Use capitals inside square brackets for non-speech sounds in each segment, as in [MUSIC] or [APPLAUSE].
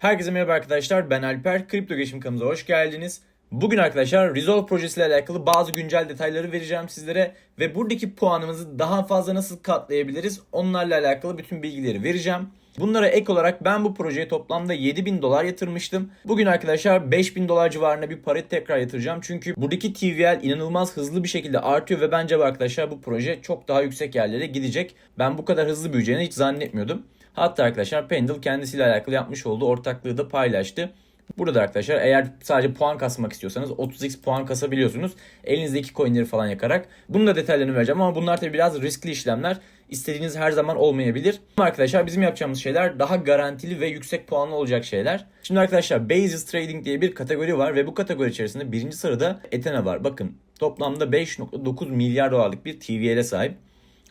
Herkese merhaba arkadaşlar. Ben Alper. Kripto Geçim kanalımıza hoş geldiniz. Bugün arkadaşlar Resolve projesiyle alakalı bazı güncel detayları vereceğim sizlere ve buradaki puanımızı daha fazla nasıl katlayabiliriz onlarla alakalı bütün bilgileri vereceğim. Bunlara ek olarak ben bu projeye toplamda 7000 dolar yatırmıştım. Bugün arkadaşlar 5000 dolar civarında bir para tekrar yatıracağım. Çünkü buradaki TVL inanılmaz hızlı bir şekilde artıyor ve bence arkadaşlar bu proje çok daha yüksek yerlere gidecek. Ben bu kadar hızlı büyüyeceğini hiç zannetmiyordum. Hatta arkadaşlar Pendle kendisiyle alakalı yapmış olduğu ortaklığı da paylaştı. Burada arkadaşlar eğer sadece puan kasmak istiyorsanız 30x puan kasabiliyorsunuz. Elinizdeki coinleri falan yakarak. Bunun da detaylarını vereceğim ama bunlar tabii biraz riskli işlemler. İstediğiniz her zaman olmayabilir. Ama arkadaşlar bizim yapacağımız şeyler daha garantili ve yüksek puanlı olacak şeyler. Şimdi arkadaşlar Basis Trading diye bir kategori var ve bu kategori içerisinde birinci sırada Ethena var. Bakın toplamda 5.9 milyar dolarlık bir TVL'e sahip.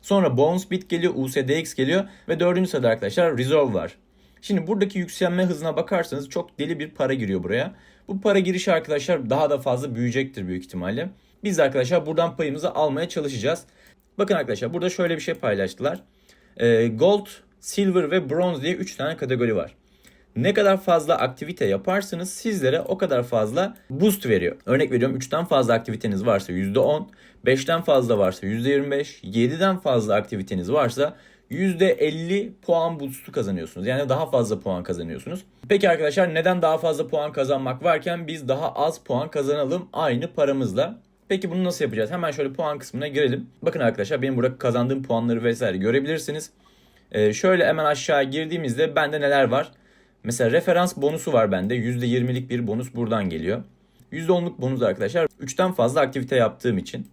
Sonra Bit geliyor, USDX geliyor ve dördüncü sırada arkadaşlar Resolve var. Şimdi buradaki yükselme hızına bakarsanız çok deli bir para giriyor buraya. Bu para girişi arkadaşlar daha da fazla büyüyecektir büyük ihtimalle. Biz arkadaşlar buradan payımızı almaya çalışacağız. Bakın arkadaşlar burada şöyle bir şey paylaştılar. Ee, Gold, Silver ve Bronze diye 3 tane kategori var. Ne kadar fazla aktivite yaparsanız sizlere o kadar fazla boost veriyor. Örnek veriyorum 3'ten fazla aktiviteniz varsa %10, 5'ten fazla varsa %25, 7'den fazla aktiviteniz varsa %50 puan boost'u kazanıyorsunuz. Yani daha fazla puan kazanıyorsunuz. Peki arkadaşlar neden daha fazla puan kazanmak varken biz daha az puan kazanalım aynı paramızla? Peki bunu nasıl yapacağız? Hemen şöyle puan kısmına girelim. Bakın arkadaşlar benim burada kazandığım puanları vesaire görebilirsiniz. Ee, şöyle hemen aşağı girdiğimizde bende neler var? Mesela referans bonusu var bende. %20'lik bir bonus buradan geliyor. %10'luk bonus arkadaşlar 3'ten fazla aktivite yaptığım için.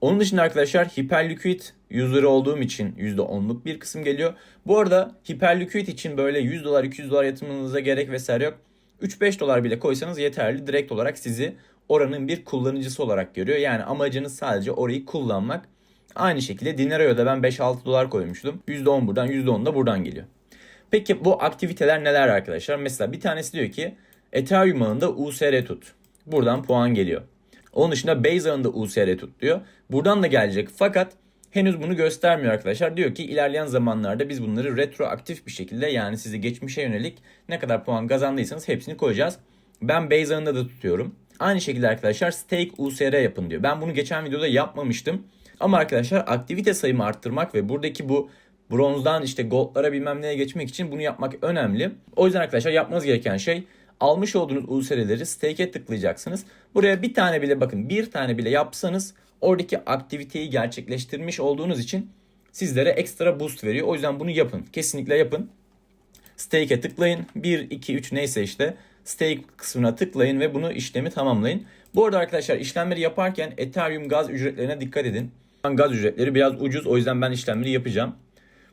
Onun dışında arkadaşlar hiperliquid user'ı olduğum için %10'luk bir kısım geliyor. Bu arada hiperliquid için böyle 100 dolar 200 dolar yatırmanıza gerek vesaire yok. 3-5 dolar bile koysanız yeterli. Direkt olarak sizi oranın bir kullanıcısı olarak görüyor. Yani amacınız sadece orayı kullanmak. Aynı şekilde Dinero'ya da ben 5-6 dolar koymuştum. %10 buradan %10 da buradan geliyor. Peki bu aktiviteler neler arkadaşlar? Mesela bir tanesi diyor ki Ethereum ağında USR tut. Buradan puan geliyor. Onun dışında Base ağında USR tut diyor. Buradan da gelecek fakat henüz bunu göstermiyor arkadaşlar. Diyor ki ilerleyen zamanlarda biz bunları retroaktif bir şekilde yani sizi geçmişe yönelik ne kadar puan kazandıysanız hepsini koyacağız. Ben Base ağında da tutuyorum. Aynı şekilde arkadaşlar stake USR yapın diyor. Ben bunu geçen videoda yapmamıştım. Ama arkadaşlar aktivite sayımı arttırmak ve buradaki bu bronzdan işte goldlara bilmem neye geçmek için bunu yapmak önemli. O yüzden arkadaşlar yapmanız gereken şey almış olduğunuz USR'leri stake'e tıklayacaksınız. Buraya bir tane bile bakın bir tane bile yapsanız oradaki aktiviteyi gerçekleştirmiş olduğunuz için sizlere ekstra boost veriyor. O yüzden bunu yapın. Kesinlikle yapın. Stake'e tıklayın. 1, 2, 3 neyse işte stake kısmına tıklayın ve bunu işlemi tamamlayın. Bu arada arkadaşlar işlemleri yaparken Ethereum gaz ücretlerine dikkat edin. Gaz ücretleri biraz ucuz o yüzden ben işlemleri yapacağım.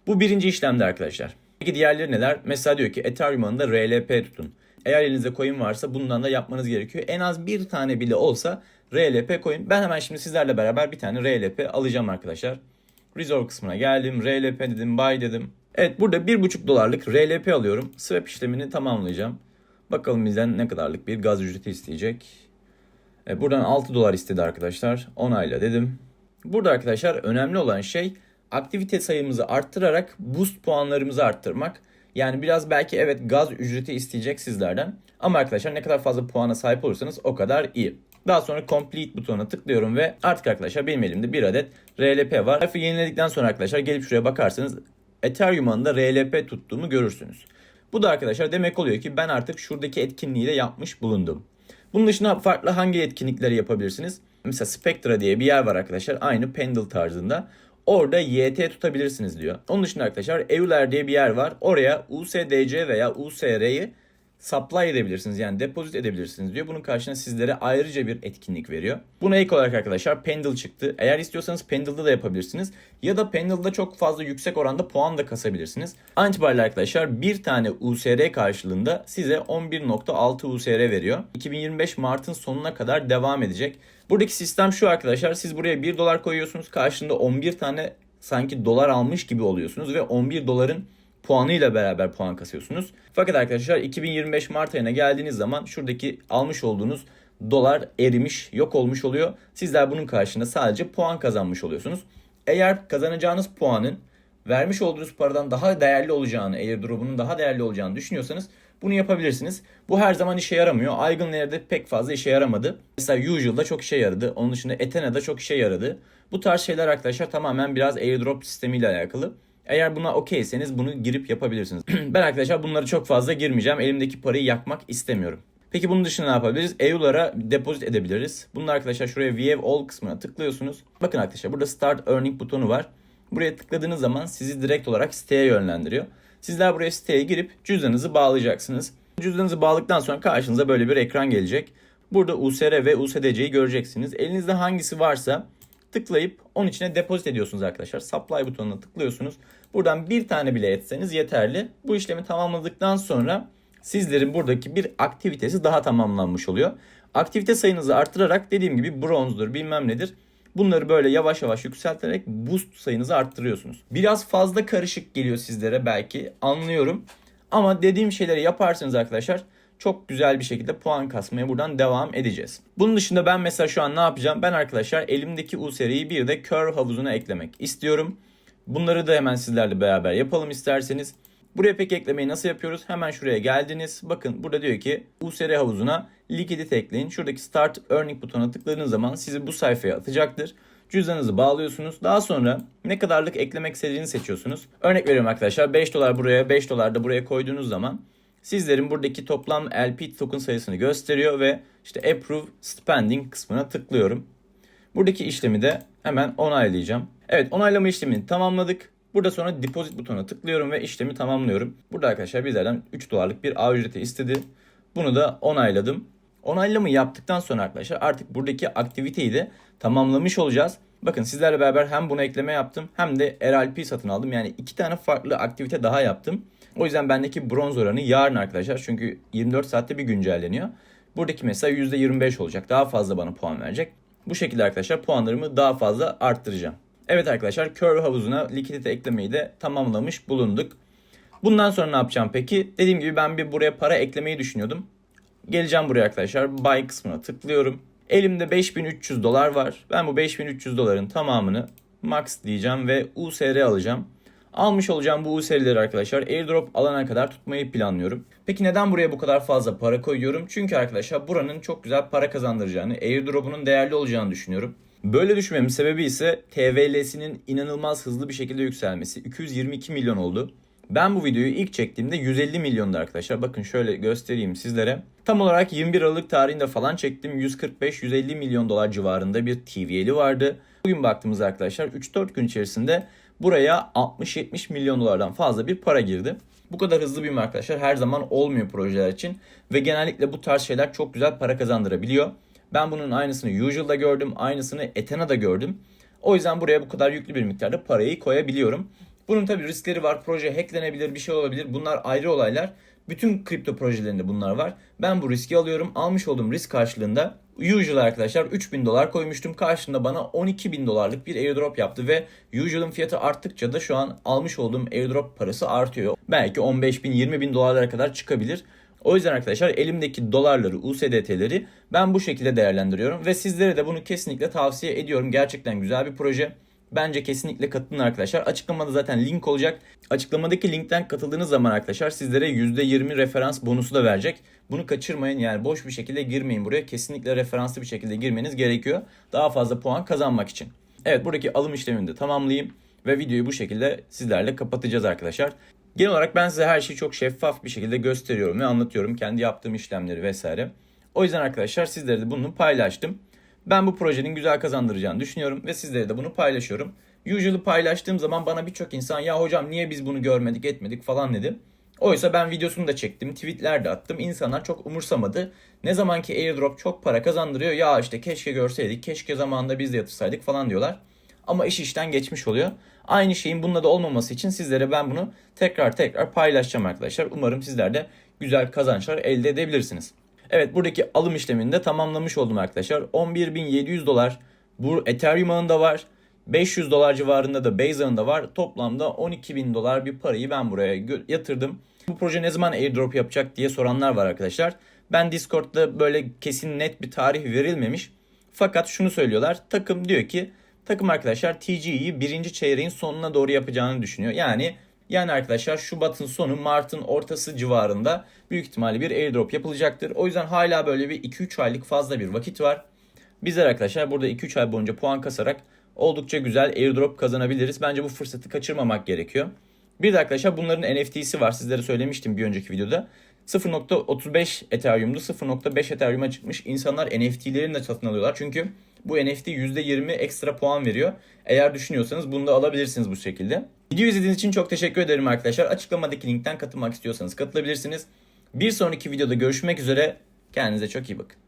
Bu birinci işlemde arkadaşlar. Peki diğerleri neler? Mesela diyor ki Ethereum ağında RLP tutun. Eğer elinizde coin varsa bundan da yapmanız gerekiyor. En az bir tane bile olsa RLP coin. Ben hemen şimdi sizlerle beraber bir tane RLP alacağım arkadaşlar. Resolve kısmına geldim. RLP dedim. Buy dedim. Evet burada 1,5 dolarlık RLP alıyorum. Swap işlemini tamamlayacağım. Bakalım bizden ne kadarlık bir gaz ücreti isteyecek. E, buradan 6 dolar istedi arkadaşlar. Onayla dedim. Burada arkadaşlar önemli olan şey aktivite sayımızı arttırarak boost puanlarımızı arttırmak. Yani biraz belki evet gaz ücreti isteyecek sizlerden. Ama arkadaşlar ne kadar fazla puana sahip olursanız o kadar iyi. Daha sonra complete butonuna tıklıyorum ve artık arkadaşlar benim elimde bir adet RLP var. Harfi yeniledikten sonra arkadaşlar gelip şuraya bakarsanız Ethereum ağında RLP tuttuğumu görürsünüz. Bu da arkadaşlar demek oluyor ki ben artık şuradaki etkinliği de yapmış bulundum. Bunun dışında farklı hangi etkinlikleri yapabilirsiniz? Mesela Spectra diye bir yer var arkadaşlar. Aynı Pendle tarzında. Orada YT tutabilirsiniz diyor. Onun dışında arkadaşlar Euler diye bir yer var. Oraya USDC veya USR'yi supply edebilirsiniz. Yani depozit edebilirsiniz diyor. Bunun karşına sizlere ayrıca bir etkinlik veriyor. Buna ek olarak arkadaşlar Pendle çıktı. Eğer istiyorsanız Pendle'da da yapabilirsiniz. Ya da Pendle'da çok fazla yüksek oranda puan da kasabilirsiniz. An itibariyle arkadaşlar bir tane USR karşılığında size 11.6 USR veriyor. 2025 Mart'ın sonuna kadar devam edecek. Buradaki sistem şu arkadaşlar. Siz buraya 1 dolar koyuyorsunuz. Karşında 11 tane sanki dolar almış gibi oluyorsunuz ve 11 doların puanıyla beraber puan kasıyorsunuz. Fakat arkadaşlar 2025 Mart ayına geldiğiniz zaman şuradaki almış olduğunuz dolar erimiş, yok olmuş oluyor. Sizler bunun karşılığında sadece puan kazanmış oluyorsunuz. Eğer kazanacağınız puanın vermiş olduğunuz paradan daha değerli olacağını, airdrop'unun daha değerli olacağını düşünüyorsanız bunu yapabilirsiniz. Bu her zaman işe yaramıyor. Eigenlayer'de pek fazla işe yaramadı. Mesela Usual'da çok işe yaradı. Onun dışında Ethena'da çok işe yaradı. Bu tarz şeyler arkadaşlar tamamen biraz airdrop sistemiyle alakalı. Eğer buna okeyseniz bunu girip yapabilirsiniz. [CLEARS THROAT] ben arkadaşlar bunları çok fazla girmeyeceğim. Elimdeki parayı yakmak istemiyorum. Peki bunun dışında ne yapabiliriz? EU'lara depozit edebiliriz. Bunun arkadaşlar şuraya View All kısmına tıklıyorsunuz. Bakın arkadaşlar burada Start Earning butonu var. Buraya tıkladığınız zaman sizi direkt olarak siteye yönlendiriyor. Sizler buraya siteye girip cüzdanınızı bağlayacaksınız. Cüzdanınızı bağladıktan sonra karşınıza böyle bir ekran gelecek. Burada USR ve USDC'yi göreceksiniz. Elinizde hangisi varsa tıklayıp onun içine depozit ediyorsunuz arkadaşlar. Supply butonuna tıklıyorsunuz. Buradan bir tane bile etseniz yeterli. Bu işlemi tamamladıktan sonra sizlerin buradaki bir aktivitesi daha tamamlanmış oluyor. Aktivite sayınızı arttırarak dediğim gibi bronzdur bilmem nedir. Bunları böyle yavaş yavaş yükselterek boost sayınızı arttırıyorsunuz. Biraz fazla karışık geliyor sizlere belki anlıyorum. Ama dediğim şeyleri yaparsanız arkadaşlar çok güzel bir şekilde puan kasmaya buradan devam edeceğiz. Bunun dışında ben mesela şu an ne yapacağım? Ben arkadaşlar elimdeki U seriyi bir de curve havuzuna eklemek istiyorum. Bunları da hemen sizlerle beraber yapalım isterseniz. Buraya pek eklemeyi nasıl yapıyoruz? Hemen şuraya geldiniz. Bakın burada diyor ki USR havuzuna likidite ekleyin. Şuradaki Start Earning butonuna tıkladığınız zaman sizi bu sayfaya atacaktır. Cüzdanınızı bağlıyorsunuz. Daha sonra ne kadarlık eklemek istediğini seçiyorsunuz. Örnek veriyorum arkadaşlar 5 dolar buraya 5 dolar da buraya koyduğunuz zaman sizlerin buradaki toplam LP token sayısını gösteriyor ve işte Approve Spending kısmına tıklıyorum. Buradaki işlemi de hemen onaylayacağım. Evet onaylama işlemini tamamladık. Burada sonra deposit butonuna tıklıyorum ve işlemi tamamlıyorum. Burada arkadaşlar bizlerden 3 dolarlık bir ağ ücreti istedi. Bunu da onayladım. Onaylama yaptıktan sonra arkadaşlar artık buradaki aktiviteyi de tamamlamış olacağız. Bakın sizlerle beraber hem bunu ekleme yaptım hem de RLP satın aldım. Yani iki tane farklı aktivite daha yaptım. O yüzden bendeki bronz oranı yarın arkadaşlar çünkü 24 saatte bir güncelleniyor. Buradaki mesela %25 olacak. Daha fazla bana puan verecek. Bu şekilde arkadaşlar puanlarımı daha fazla arttıracağım. Evet arkadaşlar curve havuzuna likidite eklemeyi de tamamlamış bulunduk. Bundan sonra ne yapacağım peki? Dediğim gibi ben bir buraya para eklemeyi düşünüyordum. Geleceğim buraya arkadaşlar. Buy kısmına tıklıyorum. Elimde 5300 dolar var. Ben bu 5300 doların tamamını max diyeceğim ve USR alacağım. Almış olacağım bu USR'leri arkadaşlar airdrop alana kadar tutmayı planlıyorum. Peki neden buraya bu kadar fazla para koyuyorum? Çünkü arkadaşlar buranın çok güzel para kazandıracağını, airdrop'unun değerli olacağını düşünüyorum. Böyle düşünmemin sebebi ise TVL'sinin inanılmaz hızlı bir şekilde yükselmesi. 222 milyon oldu. Ben bu videoyu ilk çektiğimde 150 milyondu arkadaşlar. Bakın şöyle göstereyim sizlere. Tam olarak 21 Aralık tarihinde falan çektim. 145-150 milyon dolar civarında bir TVL'i vardı. Bugün baktığımızda arkadaşlar 3-4 gün içerisinde buraya 60-70 milyon dolardan fazla bir para girdi. Bu kadar hızlı büyüme arkadaşlar her zaman olmuyor projeler için. Ve genellikle bu tarz şeyler çok güzel para kazandırabiliyor. Ben bunun aynısını Usual'da gördüm, aynısını Ethena'da gördüm. O yüzden buraya bu kadar yüklü bir miktarda parayı koyabiliyorum. Bunun tabi riskleri var. Proje hacklenebilir, bir şey olabilir. Bunlar ayrı olaylar. Bütün kripto projelerinde bunlar var. Ben bu riski alıyorum. Almış olduğum risk karşılığında Usual arkadaşlar 3000 dolar koymuştum. Karşında bana 12 bin dolarlık bir airdrop yaptı ve Usual'ın fiyatı arttıkça da şu an almış olduğum airdrop parası artıyor. Belki 15 bin 20 bin dolarlara kadar çıkabilir. O yüzden arkadaşlar elimdeki dolarları, USDT'leri ben bu şekilde değerlendiriyorum ve sizlere de bunu kesinlikle tavsiye ediyorum. Gerçekten güzel bir proje. Bence kesinlikle katılın arkadaşlar. Açıklamada zaten link olacak. Açıklamadaki linkten katıldığınız zaman arkadaşlar sizlere %20 referans bonusu da verecek. Bunu kaçırmayın yani boş bir şekilde girmeyin buraya. Kesinlikle referanslı bir şekilde girmeniz gerekiyor. Daha fazla puan kazanmak için. Evet buradaki alım işlemini de tamamlayayım. Ve videoyu bu şekilde sizlerle kapatacağız arkadaşlar. Genel olarak ben size her şeyi çok şeffaf bir şekilde gösteriyorum ve anlatıyorum. Kendi yaptığım işlemleri vesaire. O yüzden arkadaşlar sizlere de bunu paylaştım. Ben bu projenin güzel kazandıracağını düşünüyorum ve sizlere de bunu paylaşıyorum. Usual'ı paylaştığım zaman bana birçok insan ya hocam niye biz bunu görmedik etmedik falan dedi. Oysa ben videosunu da çektim, tweetler de attım. İnsanlar çok umursamadı. Ne zaman ki airdrop çok para kazandırıyor ya işte keşke görseydik, keşke zamanında biz de yatırsaydık falan diyorlar. Ama iş işten geçmiş oluyor. Aynı şeyin bununla da olmaması için sizlere ben bunu tekrar tekrar paylaşacağım arkadaşlar. Umarım sizler de güzel kazançlar elde edebilirsiniz. Evet buradaki alım işlemini de tamamlamış oldum arkadaşlar. 11.700 dolar bu Ethereum ağında var. 500 dolar civarında da Base ağında var. Toplamda 12.000 dolar bir parayı ben buraya yatırdım. Bu proje ne zaman airdrop yapacak diye soranlar var arkadaşlar. Ben Discord'da böyle kesin net bir tarih verilmemiş. Fakat şunu söylüyorlar. Takım diyor ki Takım arkadaşlar TGE'yi birinci çeyreğin sonuna doğru yapacağını düşünüyor. Yani yani arkadaşlar Şubat'ın sonu Mart'ın ortası civarında büyük ihtimalle bir airdrop yapılacaktır. O yüzden hala böyle bir 2-3 aylık fazla bir vakit var. Bizler arkadaşlar burada 2-3 ay boyunca puan kasarak oldukça güzel airdrop kazanabiliriz. Bence bu fırsatı kaçırmamak gerekiyor. Bir de arkadaşlar bunların NFT'si var. Sizlere söylemiştim bir önceki videoda. 0.35 Ethereum'du 0.5 Ethereum'a çıkmış. İnsanlar NFT'lerini de satın alıyorlar. Çünkü bu NFT %20 ekstra puan veriyor. Eğer düşünüyorsanız bunu da alabilirsiniz bu şekilde. Video izlediğiniz için çok teşekkür ederim arkadaşlar. Açıklamadaki linkten katılmak istiyorsanız katılabilirsiniz. Bir sonraki videoda görüşmek üzere. Kendinize çok iyi bakın.